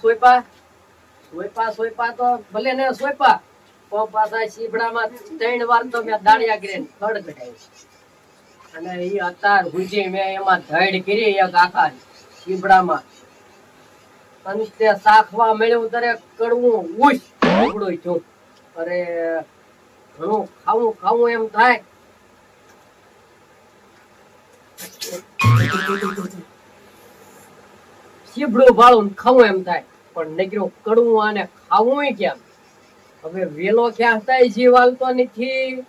સોયપા. સોયપા તો ભલે ને સોયપા, પણ પાછા શીભડામાં ત્રણ વાર તો મેં દાળિયા ખડ કઢાવી અને એ અત્યાર સુધી મેં એમાં ધડ કરી એક આખા શીભડામાં અને તે શાખવા મળ્યું ત્યારે કડવું ઉશ ઉગડું છું. અરે, ઘણું ખાવું ખાવું એમ થાય શીભડું ભાળું ખાવું એમ થાય. પણ નકરો કડવું અને ખાવું કેમ? હવે વેલો ક્યાં થાય જીવ નથી.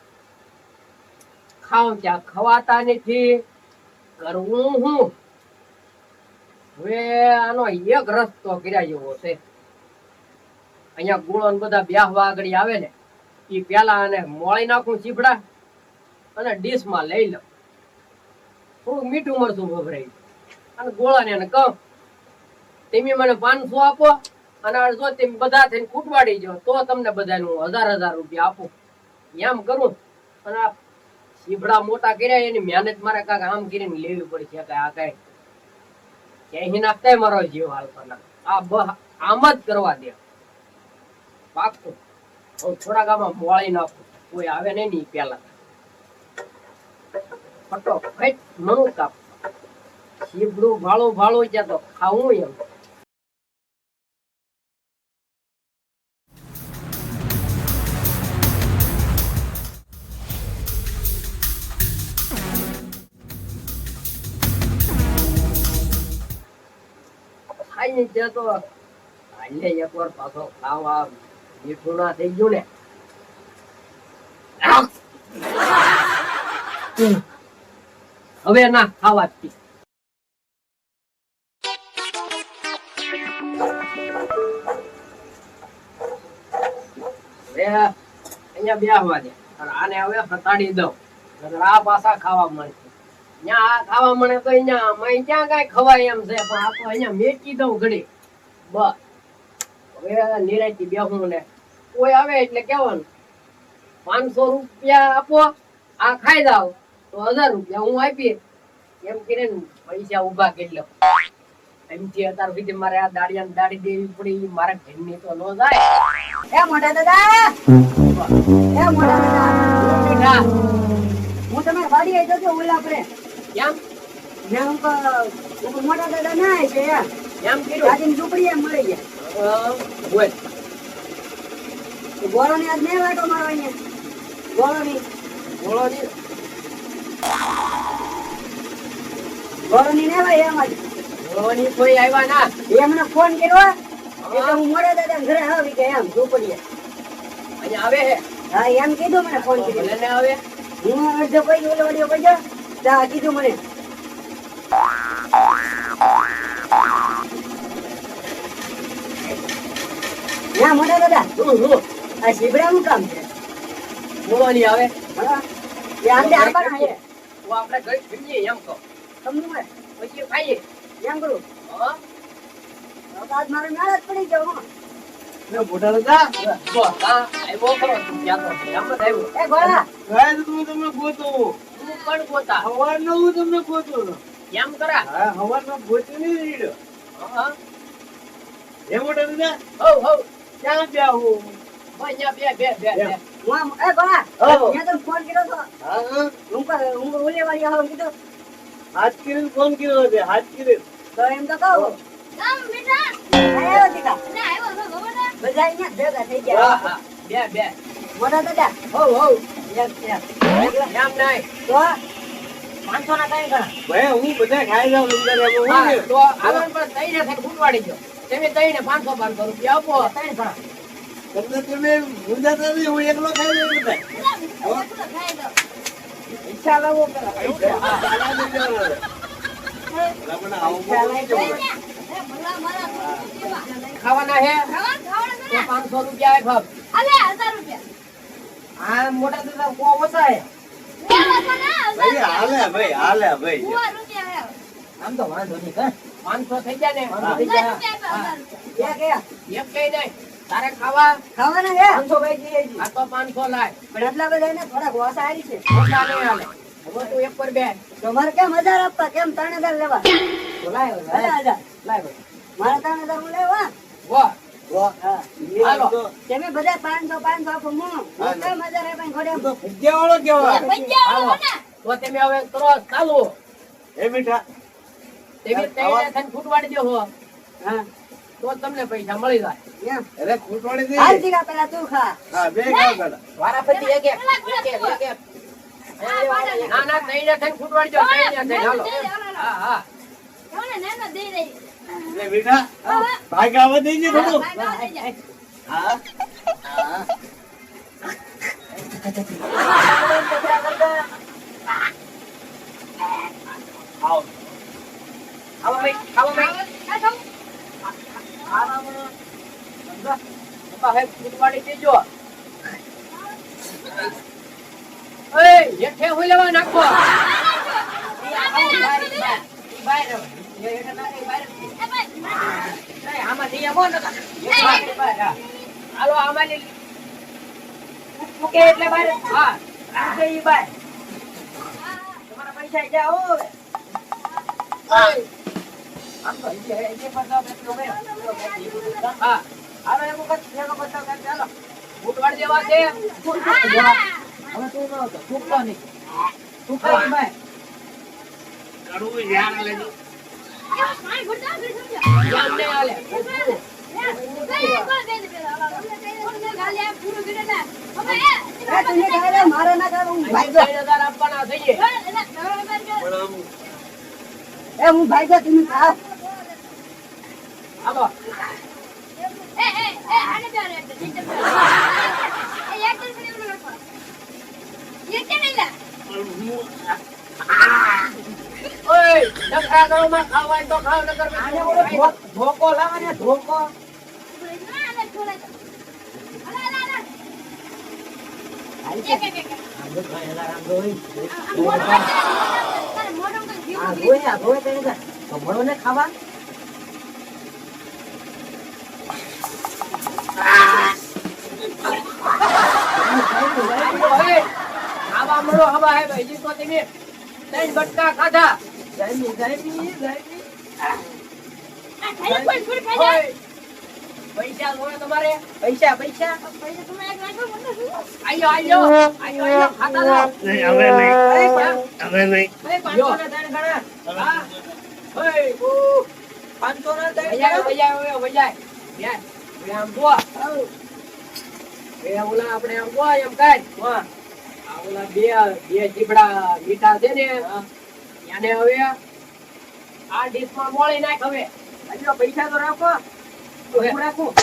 ખાવ ક્યાં ખવાતા નથી. કરવું હું? હવે આનો એક રસ્તો કર્યા જેવો છે. અહીંયા ગુણો બધા બ્યાહવા આગળ આવે ને. એ પેલા અને મોળી નાખું ચીપડા અને ડીશમાં લઈ લઉં. થોડું મીઠું મરચું વપરાય અને ગોળાને એને કહું, તમે મને પાંચસો આપો અને જો તમે બધા થઈને ખૂટવાડી જાઓ, તો તમને બધાનું હજાર હજાર રૂપિયા આપું. એમ કરું અને આ સીભડા મોટા કર્યા એની મહેનત મારે કાંઈક આમ કરીને લેવી પડશે કે આ કઈ. ક્યાંય નાખતા મારો જીવ હાલતો આ બ- આમ જ કરવા દે. પાકું હું થોડા આમાં મોળી નાખું. કોઈ આવે નહીં ની પેલા ફટોફટ મણું કાપ. શીબડું ભાળો ભાળો જ્યાં તો ખાવું એમ. ખાઈ ત્યાં તો હાલે એકવાર પાછો ખાવા. મીઠું ના થઈ ગયું ને! હવે ના બેસવા દે. આને હવે હટાડી દઉં. આ ખાવા આ મળે તો અહીંયા મય ત્યાં કઈ ખવાય એમ છે, પણ આ તો અહીંયા મેકી દઉં ઘડી. બસ. હવે નિરાયતી બેહું ને. કોઈ આવે એટલે કેવાનું પાંચસો રૂપિયા આપો, આ ખાઈ જાવ તો હજાર રૂપિયા હું આપી એમ કરીને પૈસા ઊભા કરી લઉં એમથી અત્યાર સુધી મારે આ દાડિયા ને દાડી દેવી પડી મારા ઘરની તો નો જાય. એ મોટા દાદા! એ મોટા દાદા! હું. તમારે વાડી આવી જજો ઓલા આપણે કેમ હું કહું, મોટા દાદા ના આવી છે એમ કીધું? આજે ઝૂંપડી એમ મળી ગયા. અ, બોલ. ગોળોની આજ નહીં વાટો મારવા અહીંયા ગોળોની? ગોળો ને. ગોળોની ને ભાઈ એમ જ બોલોની કોઈ આવ્યા ના. એમને ફોન કર્યો એટલે હું મોટા દાદા ઘરે આવી ગયા એમ ઝૂંપડીએ. અહીંયા આવે હે? હા એમ કીધું મને ફોન કર્યો. એટલે ને આવે. હું અડધો પૈસો ઓલો વડીયો પૈસો તા કીધું મને. ના મોટા દાદા હું હું આ શીબડાનું કામ છે? બોલોની આવે. હા. એ આપણે ઘડી ફરીએ એમ કહો. તમને પછી ખાઈએ એમ કરું હા? હવે તો આજ મારો મેળ પડી ગયો હો. મોટા દાદા જો હા આવ્યો ખરો. ક્યાં તો આમ જ આવ્યો. એ ગોળા ગાય તો તમે તમને ગોતો. તું પણ ગોતા. હવારનો હું તમને ગોતો. કેમ કરા? હા હવારનો ગોતી નહીં રીડો હા હે. મોટા દાદા હો હો. ક્યાં બ્યા હું? અહીંયા બે બે બે બે. હું એ ગોળા મેં ફોન કર્યો તો હા હા. હું કહું, હું ઓલે વાળી આવું કીધું. હાથ કિરીન ફોન કર્યો છે હાથ કિરીન. તો એમ તો કહું. આવ્યો બધા અહીંયા ભેગા થઈ ગયા. હા બે બે. મોટા દાદા હો તો પાંચસો ના કઈ ગણા? ભાઈ હું બધા ખાઈ જાઉં અંદર ને. તો આગળ પણ થઈને ફૂટવાડી ગયો તમે તઈને પાંચસો પાંચસો રૂપિયા આપો. ત્રણ ગણા. તમને તમે નહીં હું એકલો ખાઈ બધા. લાવો હે? પાંચસો રૂપિયા આપ આ મોટા દાદા કો ઓછા હે. ભાઈ હાલે ભાઈ હાલે ભાઈ. આમ તો વાંધો નહીં પાંચસો થઈ ગયા ને હા. થઈ ગયા. હા. ક્યાં ગયા? એક કઈ નહીં. તારે ખાવા ખાવાના છે? પાંચસો ભાઈ આ તો પાંચસો લાય. પણ આટલા બધા એને થોડાક ઓછા હારી છે. ઓછા નહીં હાલે. હવે તું એક પર બે તમારે કેમ હજાર આપવા? કેમ ત્રણ હજાર લેવા? બોલાય ભલે હજાર. લાય. મારે ત્રણ હજાર હું લેવા? વાહ. તમે બધા પાંચસો પાંચસો આપો હું કેમ હજાર ઘોડે તો તમે હવે કરો ચાલુ. એ મીઠા. તમે તૈયાર થઈને ફૂટવાડી દેહો. હા. તો તમને પૈસા મળી જાય. અરે ખૂટવાડી હાલ દે પેલા તું ખા. હા બે ખાવ પેલા. વારાફરતી એક એક એક એક ના. ના તૈયાર થઈને ફૂટવાડી દો તૈયાર થઈને હાલો. હા હા. એ મીઠા ભાગ આવવા દેજે થોડું. હા. હા આવો આવો ભાઈ આવો ભાઈ સાહેબ ફૂટવાડી દેજો. એ હેઠે હું લેવા નાખો. હાલો આમાં મૂકે એટલે બહાર હા મૂકે ઈ બહાર તમારા પૈસા ગયા હો. આમ તો જે- જે પચાસ એટલો ગયો. હા. હાલો વખત ચાલો છે હવે તું ન હતો નહીં ભાઈ કડવું લેજો. એ મારે ના હું આપવાના થઈએ એ ભાગ્યો, તમે ખાઓ. હાલો ઓય નખરા કરો માં ખાવાય તો ખાવ નકર પછી આને ઓલો ધો- ધોકો લાવો ધોકો. આ ધોઈ આ ધોઈ તો એને તો મળો ને ખાવા. ખાવા મળો હવા હે ભાઈ જી તો તમે ત્રણ બટકા ખાધા. એ પાંચસો ના જો એ ઓલા આપણે એમ કાઢ ઓલા બે બે જીબડા મીઠા છે ને એને હવે આ ડીશમાં મોળી નાખ હવે. હજુ પૈસા તો રાખો. રાખું?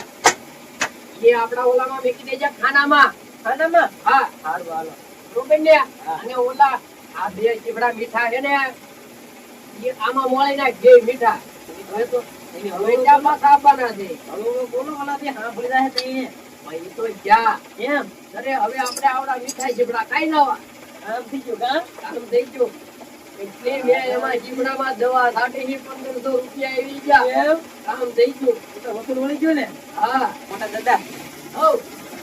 એ આપણા ઓલામાં મૂકી દેજે ખાનામાં. ખાનામાં? હા. સારું હાલો. બરોબર ને? અને ઓલા આ બે ચીબડા મીઠા છે ને એ આમાં મોળી નાખ જે મીઠા. હવે તો હવે ક્યાં પાછા આપવાના છે. હવે બોલો સાંભળી તો. ભાઈ તો જ્યાં એમ? અરે હવે આપણે આવડા મીઠા ચીબડા કાઈ નવા આમ થઈ ગયું કાં? કામ થઈ ગયું. એટલે મેં એમાં ચીબડામાં દવા સાડી પંદરસો રૂપિયા આવી ગયા. એમ? કામ થઈ ગયું. તો વસૂલ વળી ગયું ને? હા. મોટા દાદા.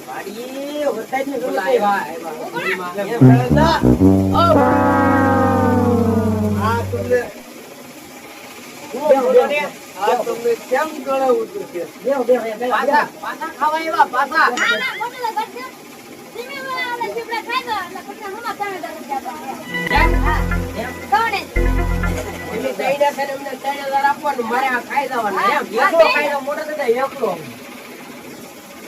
વાડી એમ દાદા બેહો. મોટા દાદા એકલો.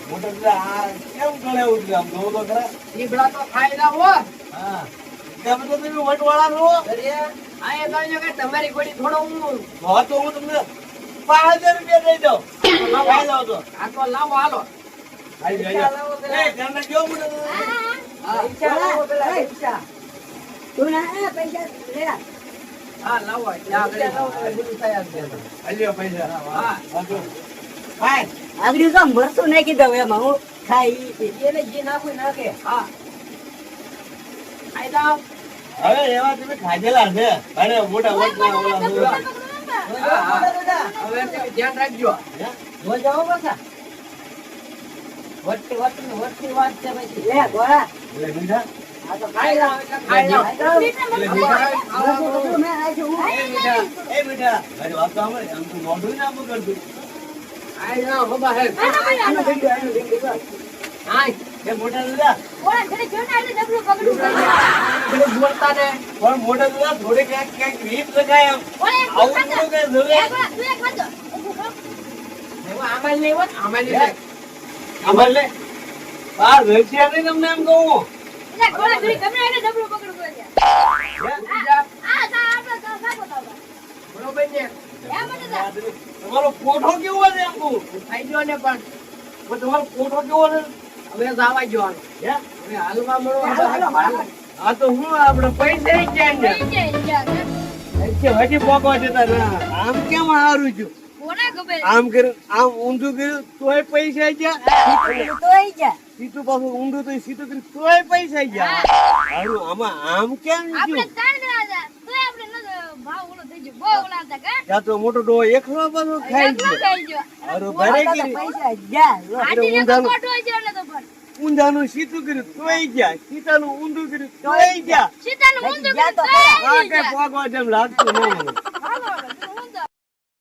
મોટા દાદા આ કેમ ગળાવું હતું આમ? જોવો તો ખરા. ચીબડા તો ખાઈ જાઓ હા. તમે તો તમે વટવાળા છો. અરે, આ એ કહ્યું કે તમારી ગોળી થોડો હું તો હું તમને પાંચ હજાર રૂપિયા દઈ જાઓ તો આ તો લાવો હાલો. લાવો લાવો? લાવો લાવો, આગળ કામ ભરતું નાખી દઉં એમાં હું ખાઈ એને જે નાખું નાખે. હા. હવે એવા તમે ખાધેલા છે. અરે મોટા મોટા. હવે ધ્યાન રાખજો હે? જો જાઓ પાછા વટતી વટતી વટતી વાત છે પછી લે ગોળા એટલે મીઠા આ તો ખાઈ લો, એટલે ખાઈ લો. આવો, આવો. મેં રાખ્યું હું. એ બેટા એ બેટા મારી વાત તો સાંભળ આમ તું મોઢું ના બગડતું આઈ લો, બાબા હે. આનો ભીંડો, આનો ભીંડો બસ. હાય. એ મોટા દાદા ઓલા ઘરે જો ને ડબલું પકડું પેલું બોલતા ને. પણ મોટા દાદા થોડી ક્યાંક ક્યાંક રીત લગાય આમ આવું થોડું કઈ જોવે તું એક ખાતો. ઊભું ખા. એમાં આમાં નહીં હોત, આમાં નહીં. લે નહીં તમને એમ કહું ગમે ડબલું. આ તા આપણે સાગો બરોબર ને? તમારો કોઠો કેવો છે એમ કહું ખાઈ ગયો ને પણ પણ તમારો કોઠો કેવો છે હવે જાવા જવાનું. હે? હાલવા મળો. આ તો હું આપણે પૈસા ક્યાં જા, જા. હજી પોકવા જતા ના આમ કેમ હારું છું? આમ કર્યું આમ ઊંધું કર્યું તોય પૈસા ગયા. તોય જા. સીધું પાછું ઊંધું તો સીધું કર્યું તોય પૈસા ગયા. હારું આમાં આમ કેમ થયું? મોટો ડો એકલો પાછો ખાઈ ગયો. ઊંધાનું- સીધું કર્યું તોય ગયા. સીતાનું ઊંધું કર્યું તોય ગયા. સીતાનું ઊંધું કર્યું તોય ગયા. લાગતું ન